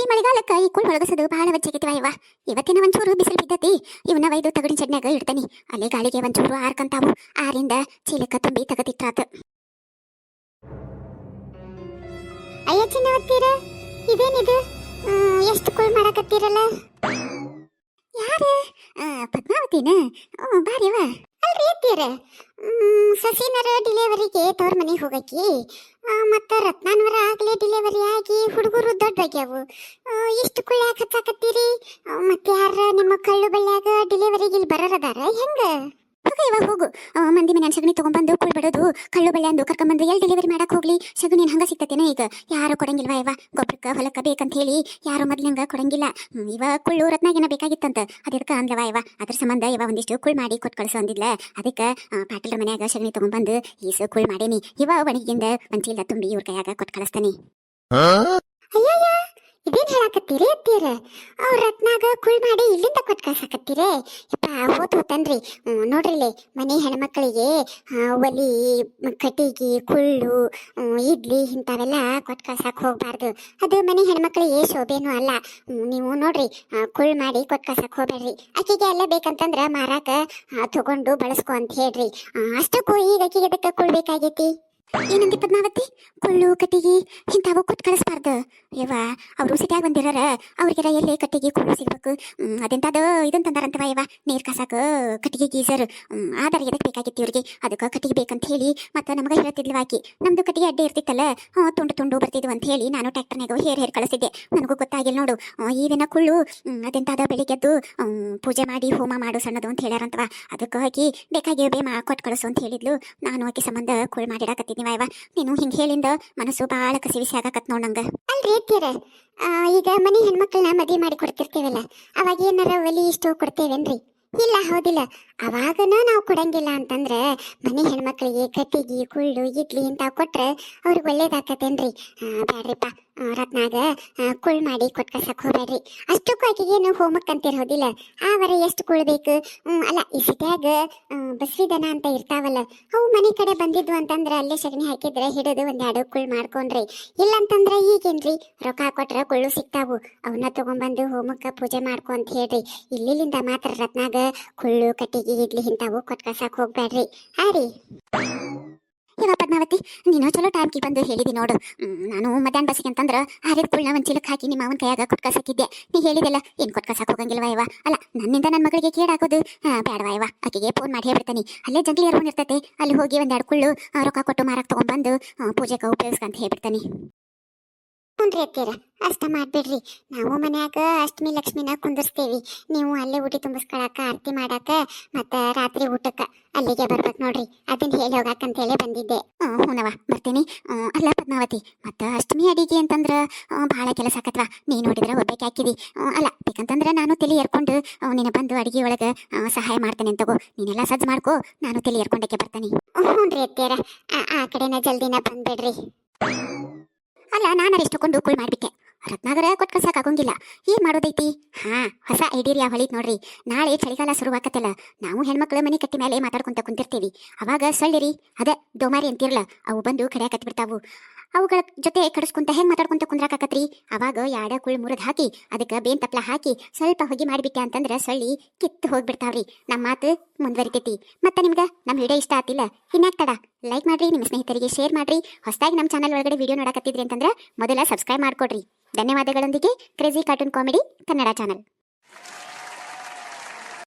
ಈ ಮಳೆಗಾಲಕ್ಕ ಈ ಕುಳ್ ಒಳಗಸದು ಬಹಳ ವಜ್ಜಾಗೈತಿವ ಇವ ಇವತ್ತಿನ ಒಂಚೂರು ಬಿಸಿಲು ಬಿದ್ದತಿ. ಇವನ್ನ ಒಯ್ದು ತಗಡಿನ ಚಡ್ನ್ಯಾಗ ಇಡ್ತಾನೆ. ಅಲ್ಲಿ ಗಾಳಿಗೆ ಒಂಚೂರು ಆರ್ಕಂತಾವು. ಆರಿಂದ ಚೀಲಕ್ಕ ತುಂಬಿ ತಗದಿಟ್ಟಾತ ಅಯ್ಯ ಚಿನ್ನವತ್ತೀರ, ಇದೇನಿದು? ಎಷ್ಟು ಕುಳ್ ಮಾಡಕತ್ತೀರಲ್ಲ? ಯಾರು? ಪದ್ಮಾವತಿನ? ಬಾರಿವ ಅಲ್ರಿ ಸಸಿನರ ಡಿಲೆವರಿಗೆ ತವ್ರ ಮನೆಗೆ ಹೋಗಕ್ಕಿ ಮತ್ತು ರತ್ನಾನ್ವರ ಆಗಲೇ ಡಿಲೆವರಿ ಆಗಿ ಹುಡುಗರು ದೊಡ್ಡವಾಗ್ಯಾವು ಇಷ್ಟು ಕುಳ್ಳ್ಯಾಕ ಹಚ್ಚಾಕತ್ತೀರಿ? ಮತ್ತೆ ಯಾರ ನಿಮ್ಮ ಕಳ್ಳು ಬಳ್ಳ್ಯಾಗ ಡಿಲೆವರಿಗೆ ಇಲ್ಲಿ ಬರೋರದಾರ? ಹೆಂಗ? ಹೋಗ ಇವಾಗ ಹೋಗು. ಮಂದಿ ಮನೆ ಸಗಣಿ ತೊಗೊಂಡ್ಬಂದು ಕುಳ್ ಬಿಡೋದು. ಕಳ್ಳು ಅಂದು ಕರ್ಕೊಂಬಂದು ಎಲ್ಲಿ ಡೆಲಿವರಿ ಮಾಡಕ್ಕೆ ಹೋಗ್ಲಿ? ಸಗಣಿ ಹಂಗ ಸಿಗ್ತತೇನೆ ಈಗ. ಯಾರು ಕೊಡಂಗಿಲ್ವಾ ಇವ? ಗೊಬ್ಬರಕ್ಕೆ ಹೊಲಕ್ಕ ಬೇಕಂತ ಹೇಳಿ ಯಾರು ಮೊದ್ಲಂಗ ಕೊಡಂಗಿಲ್ಲ. ಹ್ಮ್, ಇವ ಕುಳ್ಳು ರತ್ನಾಗೇನ ಬೇಕಾಗಿತ್ತಂತ. ಅದಕ್ಕೆ ಅಂದ್ಲವ ಇವ? ಅದ್ರ ಸಂಬಂಧ ಇವ ಒಂದಿಷ್ಟು ಕುಳ್ ಮಾಡಿ ಕೊಟ್ಟು ಕಳ್ಸು ಅಂದಿದ್ಲ. ಅದಕ್ಕೆ ಪಾಟೀಲ್ರ ಮನ್ಯಾಗ ಸಗಣಿ ತೊಗೊಂಬಂದು ಈಸು ಕುಳ್ ಮಾಡೇನಿ. ಇವ ಒಣಗಿಂದ ಚೀಲ ತುಂಬಿ ಇವ್ರ ಕೈಯಾಗ ಕೊಟ್ಟು ಕಳಿಸ್ತಾನೆ. ಅಯ್ಯಯ್ಯ! ಇದೇನ್ ಹೇಳಾಕತ್ತೀರಿ ಅತ್ತೀರ ಅವ್ರ ರತ್ನಾಗ ಕುಳ್ ಮಾಡಿ ಇಲ್ಲಿಂದ ಕೊಟ್ಟು ಕಳ್ಸಾಕತ್ತೀರಿ? ಯಪ್ಪ, ಹೋತ್ ಹೋತನ್ರಿ ನೋಡ್ರಿಲೆ, ಮನೆ ಹೆಣ್ಮಕ್ಳಿಗೆ ಒಲಿ ಕಟಿಗಿ ಕುಳ್ಳು ಇಡ್ಲಿ ಇಂಥವೆಲ್ಲ ಕೊಟ್ಟು ಕಳ್ಸಾಕ್ ಹೋಗ್ಬಾರ್ದು. ಅದು ಮನೆ ಹೆಣ್ಮಕ್ಳಿಗೆ ಶೋಭೆನೂ ಅಲ್ಲ. ನೀವು ನೋಡ್ರಿ ಕುಳ್ ಮಾಡಿ ಕೊಟ್ಟು ಕಳ್ಸಾಕ್ ಹೋಗ್ಬೇಡ್ರಿ. ಆಕೆಗೆ ಎಲ್ಲ ಬೇಕಂತಂದ್ರ ಮಾರಾಕ ತಗೊಂಡು ಬಳಸ್ಕೊ ಅಂತ ಹೇಳ್ರಿ. ಅಷ್ಟಕ್ಕೂ ಈಗ ಆಕೆಗೆ ಅದಕ್ಕೆ ಏನಂದಿ ಪದ್ಮಾವತಿ? ಕುಳ್ಳು ಕಟ್ಟಿಗೆ, ಇಂಥವು ಕೊಟ್ಟು ಕಳಿಸ್ಬಾರ್ದು. ಯವ್ವ, ಅವರು ಸಿಟ್ಯಾಗ ಬಂದಿರಾರ, ಅವ್ರಿಗೆಲ್ಲ ಎಲ್ಲಿ ಕಟ್ಟಿಗೆ ಕುಳ್ಳು ಸಿಗ್ಬೇಕು? ಅದೆಂತದ ಇದನ್ ತಂದಾರಂತವ ಯವ್ವ. ನೀರ್ ಕಾಸಾಕ, ಕಟ್ಟಿಗೆ, ಗೀಸರ್. ಆಧಾರ ಎದಕ್ಕೆ ಬೇಕಾಗಿತ್ತು ಇವ್ರಿಗೆ? ಅದಕ್ಕೆ ಕಟ್ಟಿಗೆ ಬೇಕಂತ ಹೇಳಿ ಮತ್ತೆ ನಮಗೆ ಹೇಳ್ತಿದ್ಲು ಆಕಿ. ನಮ್ದು ಕಟ್ಟಿಗೆ ಅಡ್ಡೆ ಇರ್ತಿತ್ತಲ್ಲ? ಹ್ಞೂ, ತುಂಡು ತುಂಡು ಬರ್ತಿದ್ವು ಅಂತ ಹೇಳಿ ನಾನು ಟ್ಯಾಕ್ಟರ್ನಾಗ ಹೇರ್ ಹೇರ್ ಕಳಿಸಿದ್ದೆ ನನಗೂ ಗೊತ್ತಾಗಿಲ್ಲ ನೋಡು. ಈಗಿನ ಕುಳ್ಳು ಅದೆಂತದ ಬೆಳಿಗ್ಗೆದ್ದು ಪೂಜೆ ಮಾಡಿ, ಹೋಮ ಮಾಡು ಸಣ್ಣದು ಅಂತ ಹೇಳ್ಯಾರಂತವ. ಅದಕ್ಕೆ ಆಕಿ ಬೇಕಾಗಿ ಬೇ ಮಾ ಕೊಟ್ಟು ಕಳಿಸು ಅಂತ ಹೇಳಿದ್ಲು. ನಾನು ಆಕಿ ಸಂಬಂಧ ಕುಳ್ ಮಾಡಿಡಾಕತ್ತಿದ್ನಿ ಇವ ನೀನು ಹಿಂಗೆ ಹೇಳಿಂದ ಮನಸ್ಸು ಭಾಳ ಕಸಿವಿಸಿ ಆಗಾಕತ್ ಅಲ್ರಿ ಅತ್ತೀರ ಈಗ ಮನೆ ಹೆಣ್ಮಕ್ಳನ್ನ ಮದುವೆ ಮಾಡಿ ಕೊಡ್ತಿರ್ತೀವಲ್ಲ, ಅವಾಗ ಏನಾರ ಒಲಿ ಇಷ್ಟು ಕೊಡ್ತೇವೇನ್ರಿ? ಇಲ್ಲ, ಹೌದಿಲ್ಲ. ಅವಾಗನ ನಾವು ಕೊಡಂಗಿಲ್ಲ ಅಂತಂದ್ರೆ ಮನೆ ಹೆಣ್ಮಕ್ಳಿಗೆ ಕಟ್ಟಿಗೆ, ಕುಳ್ಳು, ಇಡ್ಲಿ ಇಂತ ಕೊಟ್ರೆ ಅವ್ರಿಗೆ ಒಳ್ಳೇದಾಕತೇನ್ರಿ? ಬ್ಯಾಡ್ರಿಪ್ಪ. ರತ್ನಾಗ ಕುಳ್ ಮಾಡಿ ಕೊಟ್ಕಸಕ್ ಹೋಗ್ಬೇಡ್ರಿ ಅಷ್ಟಕ್ಕೂ ಆಕೆಗೇನು ಹೋಮಕ್ ಅಂತಿರೋದಿಲ್ಲ ಆವರ ಎಷ್ಟು ಕುಳ್ ಬೇಕು ಹ್ಮ್, ಅಲ್ಲ ಈ ಸಿಟ್ಯಾಗ ಬಸ್ವಿ ದನ ಅಂತ ಇರ್ತಾವಲ್ಲ ಅವು ಮನೆ ಕಡೆ ಬಂದಿದ್ವು ಅಂತಂದ್ರೆ ಅಲ್ಲೇ ಸಗಣಿ ಹಾಕಿದ್ರೆ ಹಿಡಿದು ಒಂದೆರಡು ಕುಳ್ ಮಾಡ್ಕೊಂಡ್ರಿ. ಇಲ್ಲ ಅಂತಂದ್ರೆ ಈಗೇನ್ರಿ? ರೊಕ್ಕ ಕೊಟ್ರ ಕುಳ್ಳು ಸಿಗ್ತಾವು. ಅವನ್ನ ತಗೊಂಡ್ಬಂದು ಹೋಮಕ್ಕ ಪೂಜೆ ಮಾಡ್ಕೊ ಅಂತ ಹೇಳ್ರಿ. ಇಲ್ಲಿಂದ ಮಾತ್ರ ರತ್ನಾಗ ಕುಳ್ಳು ಕಟ್ಟಿಗೆ ಇಡ್ಲಿ ಇಂತಾವು ಕೊಟ್ಕಸಕ್ ಹೋಗ್ಬೇಡ್ರಿ ಹಾ ರೀ ಪದ್ಮಾವತಿ, ನೀನು ಚಲೋ ಟೈಮ್ಗೆ ಬಂದು ಹೇಳಿದಿ ನೋಡು. ನಾನು ಮಧ್ಯಾಹ್ನ ಬಸ್ಸಿಗೆ ಅಂತಂದ್ರೆ ಹರಿದ ಕುಳ್ಳ ಒಂದು ಚೀಲಕ್ಕೆ ಹಾಕಿ ನಿಮ್ಮ ಅವನ ಕೈಯಾಗ ಕೊಟ್ಕಸಕ್ಕಿದ್ದೆ ನೀ ಹೇಳಿದೆಲ್ಲ, ಏನು ಕೊಟ್ಕಸಾಕ ಹೋಗಂಗಿಲ್ವಾ ಇವ ಅಲ್ಲ, ನನ್ನಿಂದ ನನ್ನ ಮಗಳಿಗೆ ಕೇಡಾಕೋದು ಬೇಡವಾ ಇವ ಆಕೆಗೆ ಫೋನ್ ಮಾಡಿ ಹೇಳ್ಬಿಡ್ತಾನೆ. ಅಲ್ಲೇ ಜಂಗ್ಲಿ ಇರ್ತೈತೆ, ಅಲ್ಲಿ ಹೋಗಿ ಒಂದೆರಡು ಕುಳ್ಳು ರೊಕ್ಕ ಕೊಟ್ಟು ಮಾರಕ್ಕೆ ತೊಗೊಂಡ್ಬಂದು ಪೂಜೆಗೆ ಉಪಯೋಗಿಸ್ಕಂತ ಹೇಳ್ಬಿಡ್ತಾನೆ. ಹ್ಞೂ ಅತ್ತೀರ ಅಷ್ಟ ಮಾಡ್ಬಿಡ್ರಿ. ನಾವು ಮನ್ಯಾಗ ಅಷ್ಟಮಿ, ಲಕ್ಷ್ಮಿನ ಕುಂದಿರ್ಸ್ತೇವಿ. ನೀವು ಅಲ್ಲೇ ಊಟಿ ತುಂಬಿಸ್ಕೊಳಕ, ಆರತಿ ಮಾಡಾಕ, ಮತ್ತ ರಾತ್ರಿ ಊಟಕ್ಕ ಅಲ್ಲಿಗೆ ಬರ್ಬೇಕು ನೋಡ್ರಿ. ಅದನ್ನ ಹೇಳಿ ಹೋಗಾಕಂತ ಹೇಳಿ ಬಂದಿದ್ದೆ. ಹೂನವ ಬರ್ತೀನಿ. ಅಲ್ಲ ಪದ್ಮಾವತಿ, ಮತ್ತ ಅಷ್ಟಮಿ ಅಡಿಗೆ ಅಂತಂದ್ರ ಬಹಳ ಕೆಲಸ ಆಕತ್ವ? ನೀ ನೋಡಿದ್ರ ಒಬ್ಬಕ್ಕೆ ಹಾಕಿದಿ. ಅಲ್ಲ, ಬೇಕಂತಂದ್ರ ನಾನು ತಲೆ ಎರ್ಕೊಂಡು ನಿನ್ನ ಬಂದು ಅಡಿಗೆ ಒಳಗ ಸಹಾಯ ಮಾಡ್ತೇನೆ ಅಂತ ನೀನೆಲ್ಲ ಸಜ್ಜು ಮಾಡ್ಕೋ. ನಾನು ತಲೆ ಎರ್ಕೊಂಡಕ್ಕೆ ಬರ್ತಾನೆ. ಹ್ಞೂ ರೀ ಆ ಕಡೆನ ಜಲ್ದಿನ ಬಂದ್ಬಿಡ್ರಿ. ಅಲ್ಲ ನಾನು ಎಷ್ಟೊಂದು ಕುಳ್ ಮಾಡಿಬಿಟ್ಟೆ. ರತ್ನಾಗರ ಕೊಟ್ಟು ಕಳ್ಸಕ್ಕಾಗೋಂಗಿಲ್ಲ ಏನ್ ಮಾಡೋದೈತಿ? ಹಾ, ಹೊಸ ಐಡಿಯಾ ಹೊಳಿತ್ ನೋಡ್ರಿ. ನಾಳೆ ಚಳಿಗಾಲ ಶುರುವಾಕತ್ತಲ್ಲ ನಾವು ಹೆಣ್ಮಕ್ಳು ಮನೆ ಕಟ್ಟಿ ಮೇಲೆ ಮಾತಾಡ್ಕೊಂತ ಕುಂತಿರ್ತೀವಿ. ಅವಾಗ ಸಳ್ಳಿರಿ, ಅದೇ ದೋಮಾರಿ ಅಂತಿರಲ್ಲ ಅವು ಬಂದು ಕಡಿಯಾಕತ್ ಬಿಡ್ತಾವು ಅವುಗಳ ಜೊತೆ ಕಡಿಸ್ಕೊಂತ ಹೆಂಗ್ ಮಾತಾಡ್ಕೊಂತ ಕುಂದ್ರಾಕತ್ರಿ ಅವಾಗ ಯಾಡ ಕುಳ್ ಮುರಿದ್ ಹಾಕಿ, ಅದಕ್ಕೆ ಬೇನ್ ತಪ್ಲ ಹಾಕಿ, ಸ್ವಲ್ಪ ಹೊಗೆ ಮಾಡಿಬಿಟ್ಟೆ ಅಂತಂದ್ರ ಸಳ್ಳಿ ಕಿತ್ತು ಹೋಗ್ಬಿಡ್ತಾವ್ರಿ. ನಮ್ಮ ಮಾತು ಮುಂದುವರಿತೈತಿ. ಮತ್ತೆ ನಿಮ್ಗ ನಮ್ಮ ವಿಡಿಯೋ ಇಷ್ಟ ಆತಿಲ್ಲ? ಇನ್ಯಾಕ್ ತಡ? ಲೈಕ್ ಮಾಡ್ರಿ, ನಿಮ್ಮ ಸ್ನೇಹಿತರಿಗೆ ಶೇರ್ ಮಾಡ್ರಿ. ಹೊಸದಾಗಿ ನಮ್ಮ ಚಾನಲ್ ಒಳಗಡೆ ವಿಡಿಯೋ ನೋಡಕತ್ತಿದ್ರಿ ಅಂತಂದ್ರೆ ಮೊದಲ ಸಬ್ಸ್ಕ್ರೈಬ್ ಮಾಡ್ಕೊಡ್ರಿ. ಧನ್ಯವಾದಗಳೊಂದಿಗೆ crazy cartoon comedy Kannada channel